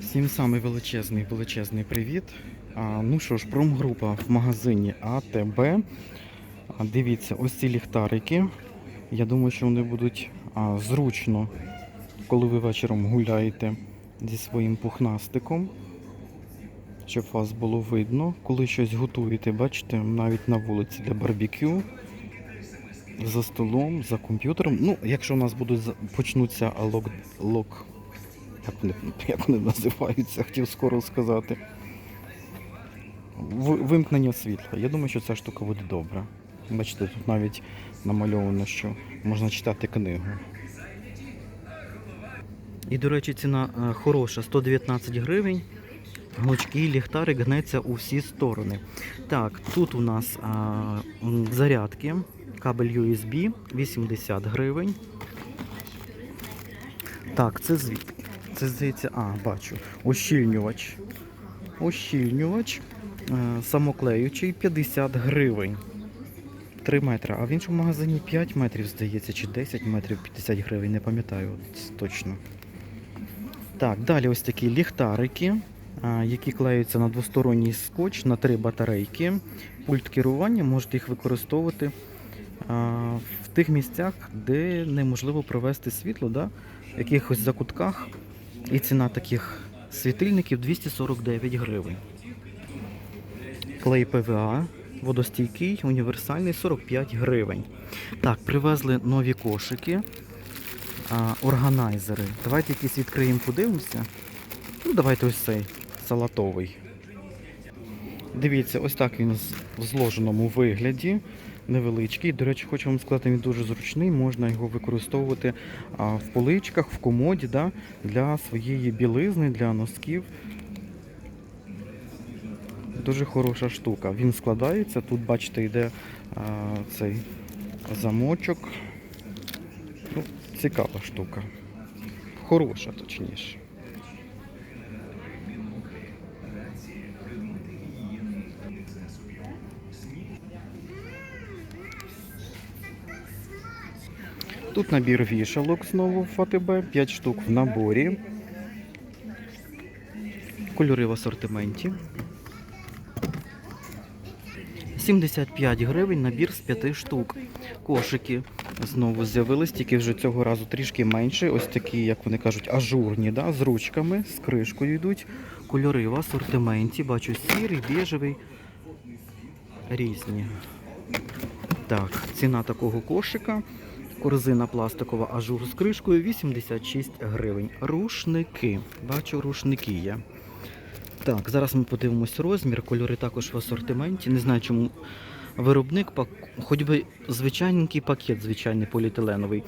Всім самий величезний величезний привіт. А, ну що ж, промгрупа в магазині АТБ. А, дивіться, ось ці ліхтарики. Я думаю, що вони будуть а, зручно, коли ви вечором гуляєте зі своїм пухнастиком. Щоб вас було видно, коли щось готуєте, бачите, навіть на вулиці для барбекю, за столом, за комп'ютером. Ну, якщо у нас будуть почнуться лок, лок як вони, називаються, хотів скоро сказати. Вимкнення світла. Я думаю, що ця штука буде добра. Бачите, тут навіть намальовано, що можна читати книгу. І, до речі, ціна е, хороша 119 гривень. Гнучкий ліхтарик гнеться у всі сторони. Так, тут у нас а, зарядки, кабель USB 80 гривень. Так, це звідки? Це здається, а, бачу. Ощільнювач. Ощільнювач. Е, самоклеючий 50 гривень. 3 метри. А в іншому магазині 5 метрів, здається, чи 10 метрів 50 гривень, не пам'ятаю точно. Так, далі ось такі ліхтарики, які клеються на двосторонній скотч на три батарейки. Пульт керування, можете їх використовувати в тих місцях, де неможливо провести світло, да? в якихось закутках. І ціна таких світильників 249 гривень. Клей ПВА, водостійкий, універсальний 45 гривень. Так, привезли нові кошики, а, органайзери. Давайте якісь відкриємо, подивимося. Ну, давайте ось цей салатовий. Дивіться, ось так він в зложеному вигляді. Невеличкий. До речі, хочу вам сказати, він дуже зручний. Можна його використовувати в поличках, в комоді да, для своєї білизни, для носків. Дуже хороша штука. Він складається. Тут, бачите, йде а, цей замочок. Ну, цікава штука. Хороша, точніше. Тут набір вішалок знову в АТБ, 5 штук в наборі. Кольори в асортименті. 75 гривень набір з 5 штук. Кошики знову з'явились, тільки вже цього разу трішки менше. Ось такі, як вони кажуть, ажурні, да? з ручками, з кришкою йдуть. Кольори в асортименті. Бачу сірий, біжевий. Різні. Так, ціна такого кошика. Корзина пластикова ажур з кришкою 86 гривень. Рушники. Бачу, рушники є. Так, зараз ми подивимось розмір. Кольори також в асортименті. Не знаю, чому виробник хоч би звичайненький пакет, звичайний поліетиленовий,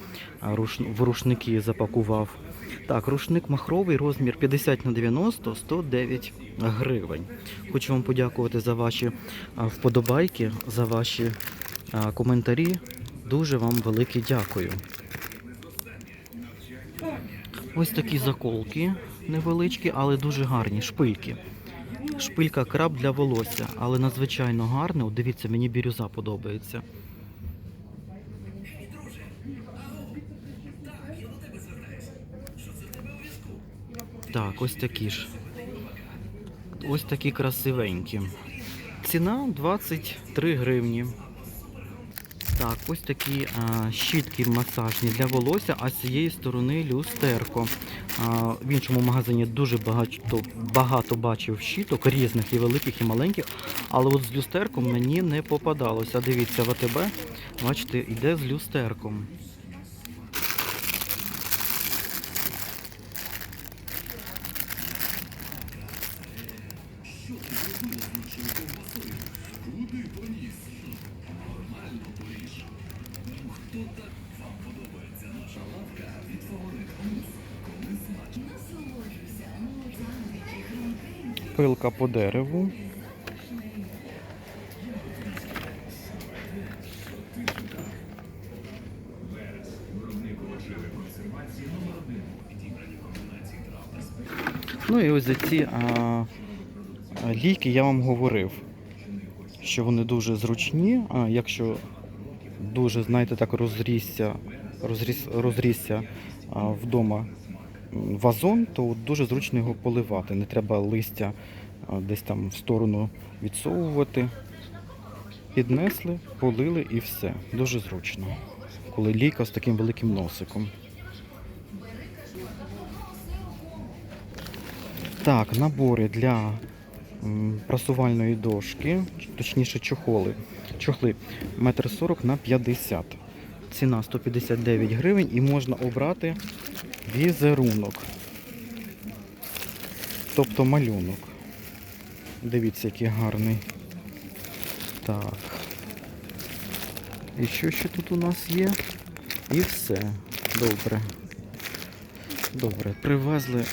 в рушники запакував. Так, рушник махровий, розмір 50 на 90, 109 гривень. Хочу вам подякувати за ваші вподобайки, за ваші коментарі. Дуже вам велике дякую. Ось такі заколки невеличкі, але дуже гарні. Шпильки. Шпилька краб для волосся, але надзвичайно гарне. От дивіться, мені бірюза подобається. Так, ось такі ж. Ось такі красивенькі. Ціна 23 гривні. Так, ось такі а, щітки масажні для волосся, а з цієї сторони люстерко. А, в іншому магазині дуже багато, багато бачив щіток, різних і великих, і маленьких, але от з люстерком мені не попадалося. Дивіться, в АТБ, бачите, йде з люстерком. Пилка по дереву. Ну і ось за ці а, ліки я вам говорив, що вони дуже зручні, а якщо дуже, знаєте, так розрісся, розріс, розрісся а, вдома вазон, то дуже зручно його поливати. Не треба листя десь там в сторону відсовувати. Піднесли, полили і все. Дуже зручно. Коли лійка з таким великим носиком. Так, набори для прасувальної дошки, точніше чохоли. Чохли 1,40 на 50. Ціна 159 гривень і можна обрати візерунок. Тобто малюнок. Дивіться, який гарний. Так. І що ще тут у нас є? І все. Добре. Добре, привезли.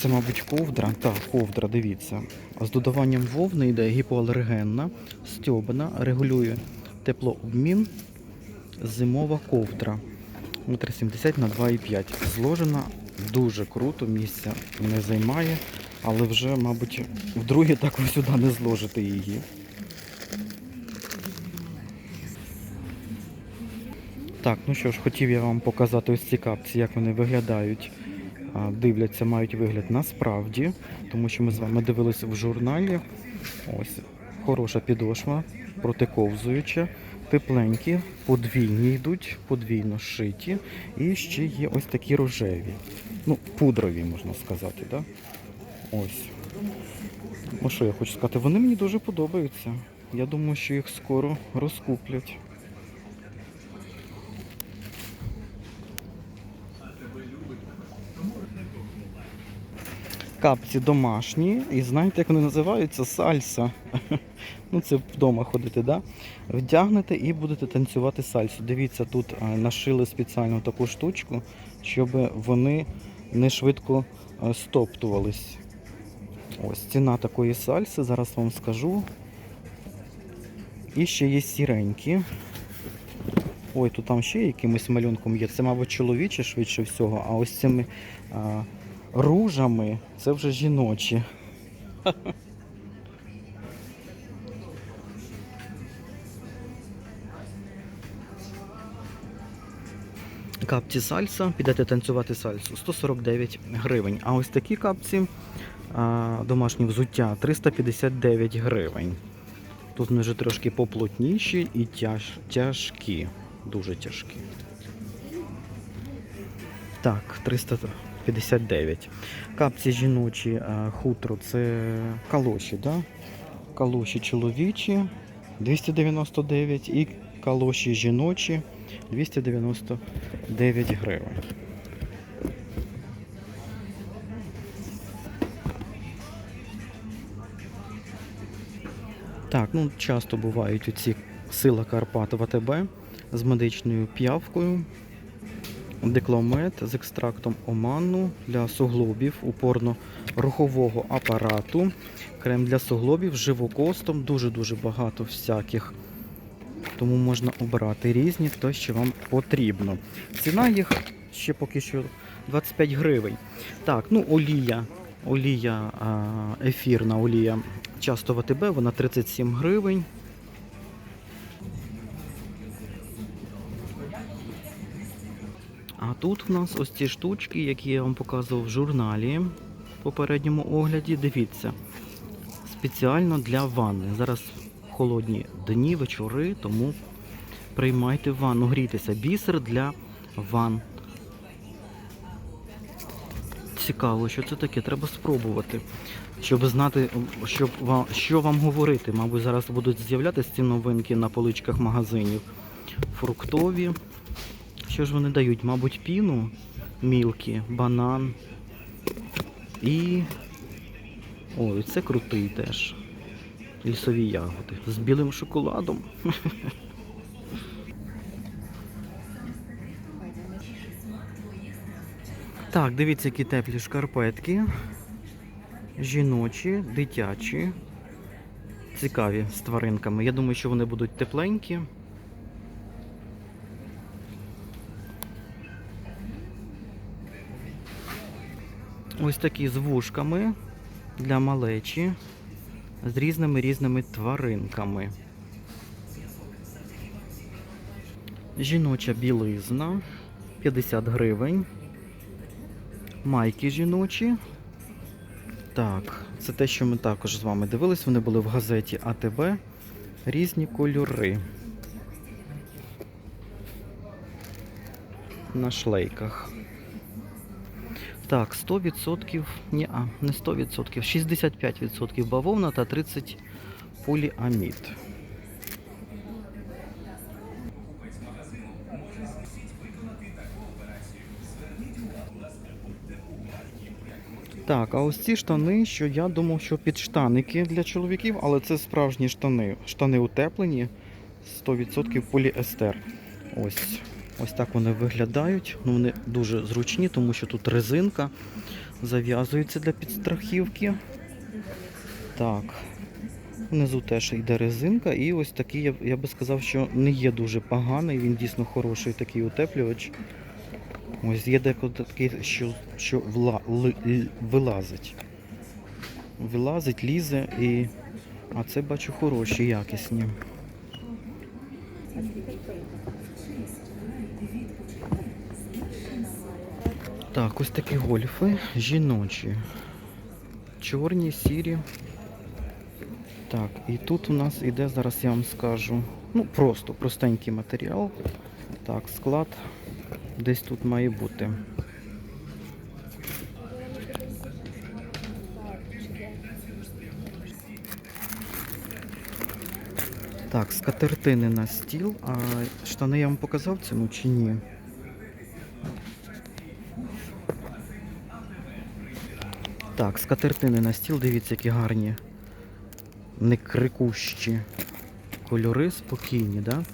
Це, мабуть, ковдра. Так, ковдра, дивіться. З додаванням вовни йде гіпоалергенна, стьобана, регулює теплообмін, зимова ковдра. 1,70 на 2,5. Зложена дуже круто, місця не займає, але вже, мабуть, вдруге так ви сюди не зложите її. Так, ну що ж, хотів я вам показати ось ці капці, як вони виглядають. Дивляться, мають вигляд насправді, тому що ми з вами дивилися в журналі. Ось хороша підошва, протиковзуюча, тепленькі, подвійні йдуть, подвійно шиті. І ще є ось такі рожеві. Ну, пудрові, можна сказати, да? Ось. Ну що я хочу сказати, вони мені дуже подобаються. Я думаю, що їх скоро розкуплять. Капці домашні, і знаєте, як вони називаються? Сальса. Ну, це вдома ходити, да? Вдягнете і будете танцювати сальсу. Дивіться, тут е, нашили спеціально таку штучку, щоб вони не швидко е, стоптувались. Ось ціна такої сальси, зараз вам скажу. І ще є сіренькі. Ой, тут там ще якимось малюнком є. Це, мабуть, чоловіче швидше всього, а ось цими а, ружами це вже жіночі. Капці сальса, підете танцювати сальсу 149 гривень. А ось такі капці а, домашні взуття 359 гривень. Тут вони вже трошки поплотніші і тяж, тяжкі, дуже тяжкі. Так, 359. Капці жіночі, хутро це калоші, да? Калоші чоловічі 299 і калоші жіночі 299 гривень. Так, ну часто бувають оці сила Карпат в АТБ з медичною п'явкою, декламет з екстрактом оману для суглобів упорно-рухового апарату, крем для суглобів з живокостом, дуже-дуже багато всяких. Тому можна обирати різні, то що вам потрібно. Ціна їх ще поки що 25 гривень. Так, ну олія. Олія, ефірна олія часто в вона 37 гривень. А тут в нас ось ці штучки, які я вам показував в журналі в попередньому огляді. Дивіться, спеціально для ванни. Зараз холодні дні, вечори, тому приймайте ванну, грійтеся. Бісер для ван. Цікаво, що це таке, треба спробувати. Щоб знати, щоб вам, що вам говорити. Мабуть, зараз будуть з'являтися ці новинки на поличках магазинів. Фруктові. Що ж вони дають? Мабуть, піну, мілкі, банан. І. Ой, це крутий теж. Лісові ягоди. З білим шоколадом. Так, дивіться, які теплі шкарпетки. Жіночі, дитячі. Цікаві з тваринками. Я думаю, що вони будуть тепленькі. Ось такі з вушками для малечі з різними різними тваринками. Жіноча білизна 50 гривень. Майки жіночі. Так, це те, що ми також з вами дивились. Вони були в газеті АТБ. Різні кольори. На шлейках. Так, 100%, ні, а, не 100%, 65% бавовна та 30 поліамід. Так, а ось ці штани, що я думав, що підштаники для чоловіків, але це справжні штани. Штани утеплені, 100% поліестер. Ось. Ось так вони виглядають. Ну, вони дуже зручні, тому що тут резинка зав'язується для підстрахівки. Так. Внизу теж йде резинка, і ось такий, я, я би сказав, що не є дуже поганий, він дійсно хороший такий утеплювач. Ось є деколи такий, що, що вла, ли, л- вилазить. Вилазить, лізе, і... а це бачу хороші, якісні. Так, ось такі гольфи жіночі. Чорні, сірі. Так, і тут у нас іде, зараз я вам скажу, ну просто простенький матеріал. Так, склад десь тут має бути. Так, скатертини на стіл, а штани я вам показав ціну чи ні? Так, скатертини на стіл, дивіться, які гарні, не крикущі кольори, спокійні, да?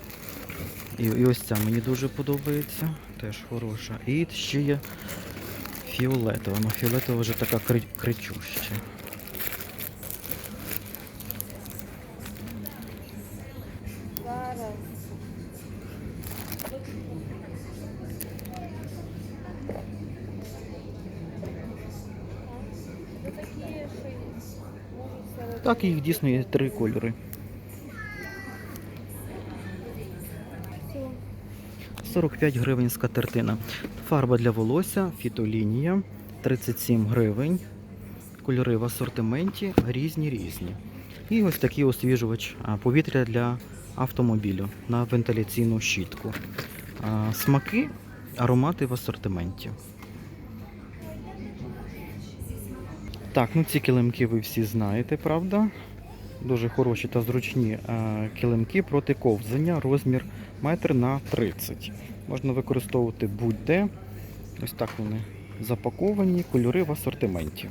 І, і ось ця мені дуже подобається, теж хороша. І ще є фіолетова, але фіолетова вже така кри, кричуща. Так, їх дійсно є три кольори. 45 гривень скатертина. Фарба для волосся, фітолінія, 37 гривень. Кольори в асортименті різні різні. І ось такий освіжувач повітря для автомобілю на вентиляційну щітку. Смаки, аромати в асортименті. Так, ну ці килимки ви всі знаєте, правда? Дуже хороші та зручні е, килимки проти ковзання, розмір метр на 30. Можна використовувати будь-де. Ось так вони запаковані, кольори в асортименті.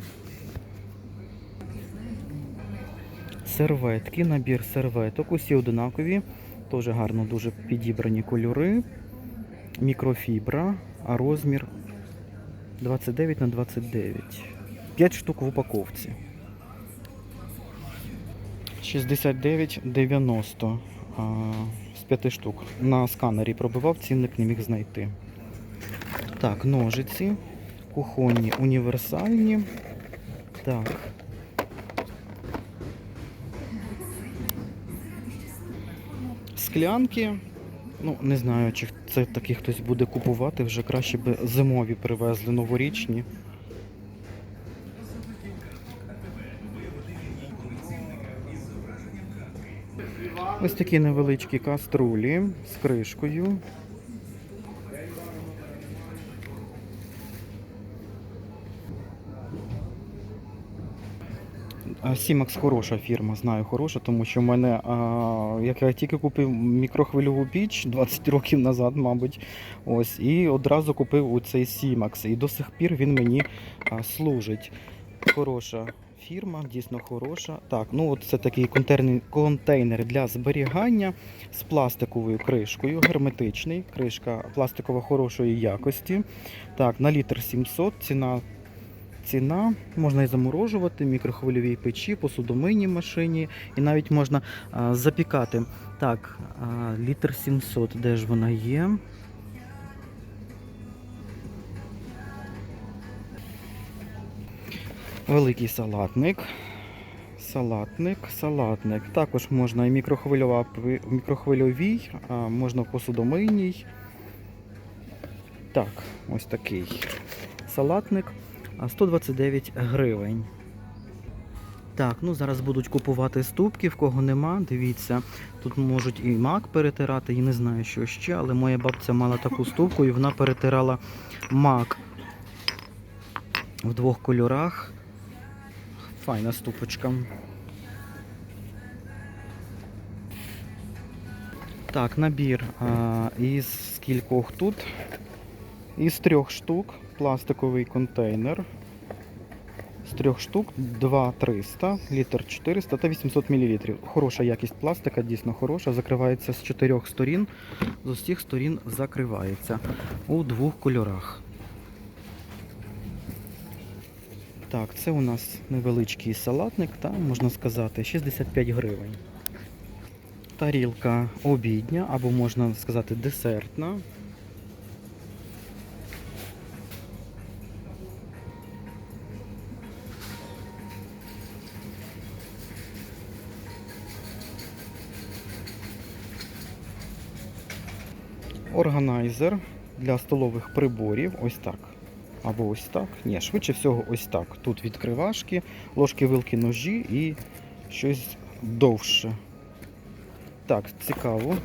Серветки, набір серветок, усі одинакові, теж гарно дуже підібрані кольори. Мікрофібра, а розмір 29 на 29. 5 штук в упаковці. 69,90 з 5 штук. На сканері пробивав, цінник не міг знайти. Так, ножиці, кухонні, універсальні. Так. Склянки. Ну, не знаю, чи це такі хтось буде купувати, вже краще би зимові привезли новорічні. Ось такі невеличкі каструлі з кришкою. Сімакс хороша фірма, знаю, хороша, тому що в мене, а, як я тільки купив мікрохвильову піч 20 років назад, мабуть, ось, і одразу купив оцей Сімакс. І до сих пір він мені а, служить. Хороша фірма, дійсно хороша. Так, ну от це такий контейнер, для зберігання з пластиковою кришкою, герметичний. Кришка пластикова хорошої якості. Так, на літр 700, ціна. Ціна можна і заморожувати, мікрохвильовій печі, посудомийній машині, і навіть можна а, запікати. Так, а, літр 700, де ж вона є? Великий салатник. Салатник, салатник. Також можна і мікрохвильова, мікрохвильовій, а можна посудомийній. Так, ось такий салатник 129 гривень. Так, ну зараз будуть купувати ступки, в кого нема, дивіться, тут можуть і мак перетирати, і не знаю, що ще, але моя бабця мала таку ступку і вона перетирала мак в двох кольорах. Файна ступочка. Так, набір а, із скількох тут? Із трьох штук пластиковий контейнер. З трьох штук 2 300, літр 400 та 800 мл. Хороша якість пластика, дійсно хороша. Закривається з чотирьох сторін. З усіх сторін закривається у двох кольорах. Так, це у нас невеличкий салатник, та, можна сказати, 65 гривень. Тарілка обідня, або можна сказати десертна. Органайзер для столових приборів. Ось так. Або ось так. Ні, швидше всього, ось так. Тут відкривашки, ложки, вилки, ножі і щось довше. Так, цікаво.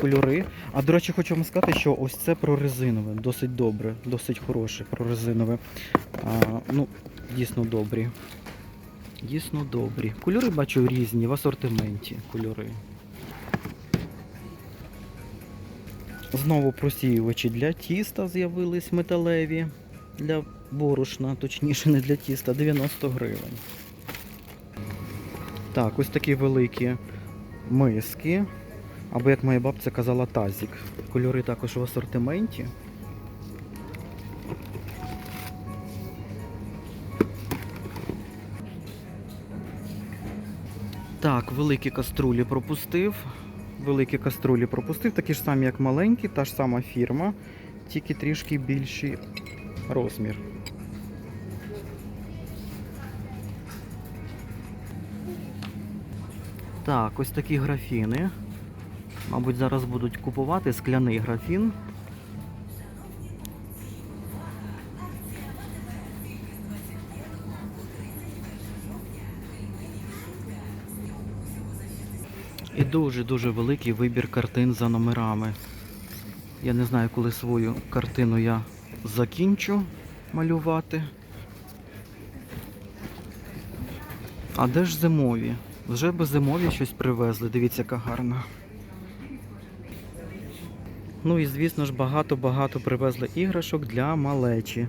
Кольори. А до речі, хочу вам сказати, що ось це прорезинове. Досить добре, досить хороше прорезинове. А, ну, дійсно добрі. Дійсно добрі. Кольори бачу різні в асортименті. Кольори. Знову просіювачі для тіста з'явились металеві. Для борошна, точніше, не для тіста, 90 гривень. Так, ось такі великі миски. Або, як моя бабця казала, тазік. Кольори також в асортименті. Так, великі каструлі пропустив. Великі каструлі пропустив, такі ж самі, як маленькі, та ж сама фірма, тільки трішки більший розмір. Так, ось такі графіни. Мабуть, зараз будуть купувати скляний графін. І дуже-дуже великий вибір картин за номерами. Я не знаю, коли свою картину я закінчу малювати. А де ж зимові? Вже би зимові щось привезли. Дивіться, яка гарна. Ну і звісно ж багато-багато привезли іграшок для малечі.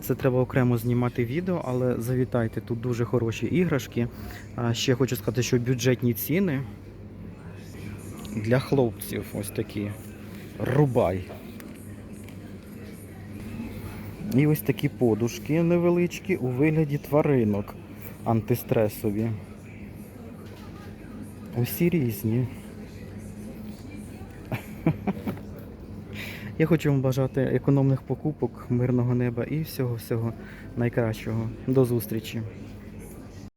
Це треба окремо знімати відео, але завітайте, тут дуже хороші іграшки. А ще хочу сказати, що бюджетні ціни для хлопців ось такі. Рубай. І ось такі подушки невеличкі у вигляді тваринок антистресові. Усі різні. Я хочу вам бажати економних покупок, мирного неба і всього-всього найкращого. До зустрічі!